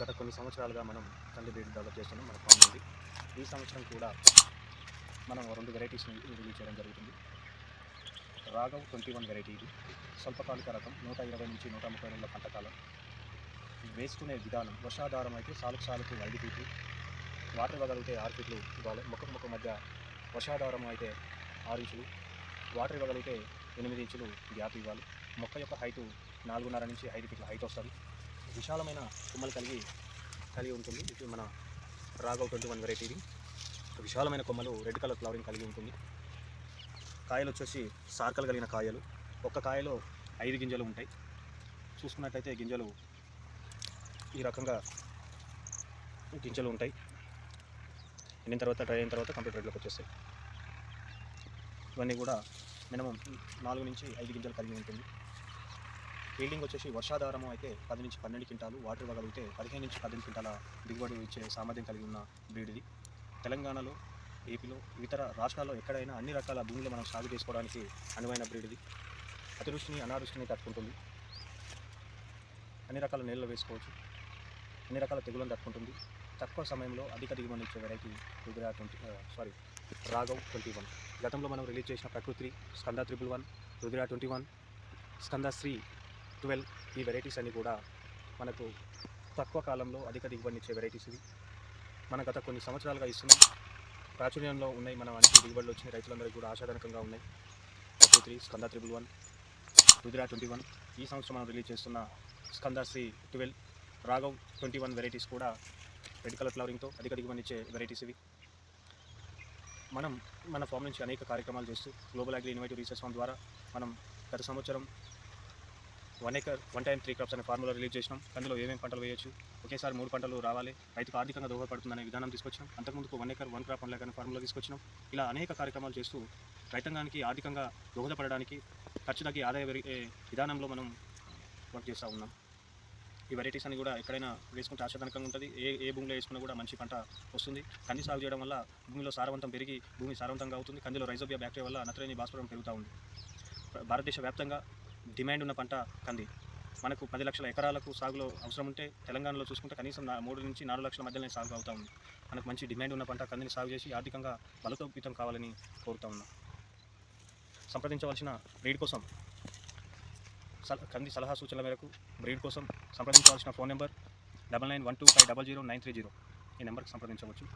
గత కొన్ని సంవత్సరాలుగా మనం కంది బ్రీడ్ డెవలప్ చేస్తున్నాం మన ఫామ్ ఈ సంవత్సరం కూడా మనం రెండు వెరైటీస్ని రిలీజ్ చేయడం జరుగుతుంది. రాఘవ్ ట్వంటీ వన్ వెరైటీ ఇది. స్వల్పకాలిక రకం నూట ఇరవై నుంచి నూట ముప్పై రోజుల పంటకాలం వేసుకునే విధానం వర్షాధారం అయితే సాలుకు సాలుకు ఐదు ఫీట్లు వాటర్ ఇవ్వగలిగితే ఆరు ఫీట్లు ఇవ్వాలి. ముఖం మొక్క మధ్య వర్షాధారం అయితే ఆరు ఇంచులు వాటర్ ఇవ్వగలిగితే ఎనిమిది ఇంచులు గ్యాప్ ఇవ్వాలి. మొక్క యొక్క హైటు నాలుగున్నర నుంచి ఐదు ఫీట్ల హైట్ వస్తుంది. విశాలమైన కొమ్మలు కలిగి కలిగి ఉంటుంది. ఇది మన రాఘవ్ ట్వంటీ వన్ వెరైటీ ఇది. విశాలమైన కొమ్మలు రెడ్ కలర్ ఫ్లవరింగ్ కలిగి ఉంటుంది. కాయలు వచ్చేసి సార్కలు కలిగిన కాయలు. ఒక్క కాయలో ఐదు గింజలు ఉంటాయి. చూసుకున్నట్లయితే గింజలు ఈ రకంగా గింజలు ఉంటాయి. ఎండిన తర్వాత డ్రై అయిన తర్వాత కంప్లీట్ రెడ్లోకి వచ్చేస్తాయి. ఇవన్నీ కూడా మినిమం నాలుగు నుంచి ఐదు గింజలు కలిగి ఉంటుంది. ఫీల్డింగ్ వచ్చేసి వర్షాధారము అయితే పది నుంచి పన్నెండు క్వింటాలు వాటర్ ఇవ్వగలిగితే పదిహేను నుంచి పద్దెనిమిది క్వింటాల దిగుబడి ఇచ్చే సామర్థ్యం కలిగి ఉన్న బ్రీడ్ ఇది. తెలంగాణలో ఏపీలో ఇతర రాష్ట్రాల్లో ఎక్కడైనా అన్ని రకాల భూములు మనం సాగు చేసుకోవడానికి అనువైన బ్రీడ్ ఇది. అతివృష్టిని అనావృష్టిని తట్టుకుంటుంది. అన్ని రకాల నీళ్ళు వేసుకోవచ్చు. అన్ని రకాల తెగులను తట్టుకుంటుంది. తక్కువ సమయంలో అధిక దిగుబడి ఇచ్చే variety Rudra twenty sorry Raghav twenty one. గతంలో మనం రిలీజ్ చేసిన Prakriti Skanda triple one Rudra twenty one Skanda Sri twelve ఈ వెరైటీస్ అన్నీ కూడా మనకు తక్కువ కాలంలో అధిక దిగుబడిని ఇచ్చే వెరైటీస్ ఇవి. మన గత కొన్ని సంవత్సరాలుగా ఇస్తున్నాం. ప్రాచుర్యంలో ఉన్నాయి మనం అన్ని దిగుబడులు వచ్చిన రైతులందరికీ కూడా ఆశాజనకంగా ఉన్నాయి. Prakriti Skanda triple one Rudra twenty one. ఈ సంవత్సరం మనం రిలీజ్ చేస్తున్న Skanda Sri twelve Raghav twenty one varieties కూడా రెడ్ కలర్ ఫ్లవరింగ్తో అధిక దిగుబడి ఇచ్చే వెరైటీస్ ఇవి. మనం మన ఫామ్ నుంచి అనేక కార్యక్రమాలు చేస్తూ global agri innovative research farm ద్వారా మనం గత సంవత్సరం one acre one time three crops అనే ఫార్ములా రిలీజ్ చేసినాం. అందులో ఏమేమి పంటలు వేయొచ్చు? ఒకేసారి మూడు పంటలు రావాలి. రైతుకు ఆర్థికంగా దోహదపడుతుందనే విధానం తీసుకొచ్చినాం. అంతకుముందుకు one acre one crop one లేక ఫార్ములా తీసుకొచ్చినాం. ఇలా అనేక కార్యక్రమాలు చేస్తూ రైతాంగానికి ఆర్థికంగా దోహదపడడానికి ఖర్చు తగ్గి ఆదాయ పెరిగే విధానంలో మనం వర్క్ చేస్తూ ఉన్నాం. ఈ వెరైటీస్ అని కూడా ఎక్కడైనా వేసుకుంటే ఆశాజనకంగా ఉంటుంది. ఏ ఏ భూమిలో వేసుకున్నా కూడా మంచి పంట వస్తుంది. కంది సాగు చేయడం వల్ల భూమిలో సారవంతం పెరిగి భూమి సారవంతంగా అవుతుంది. కందిలో రైజోబియా బ్యాక్టీరియా వల్ల నత్రజని భాస్వరం పెరుగుతూ ఉంది. భారతదేశ వ్యాప్తంగా డిమాండ్ ఉన్న పంట కంది. మనకు పది లక్షల ఎకరాలకు సాగులో అవసరం ఉంటే తెలంగాణలో చూసుకుంటే కనీసం నా- మూడు నుంచి నాలుగు లక్షల మధ్యలోనే సాగు అవుతా ఉంది. మనకు మంచి డిమాండ్ ఉన్న పంట కందిని సాగు చేసి ఆర్థికంగా బలతోపితం కావాలని కోరుతా ఉన్నా. సంప్రదించవలసిన బ్రీడ్ కోసం సల కంది సలహా సూచనల మేరకు బ్రీడ్ కోసం సంప్రదించవలసిన phone number double nine one two five double zero nine three zero ఈ నెంబర్కి సంప్రదించవచ్చు.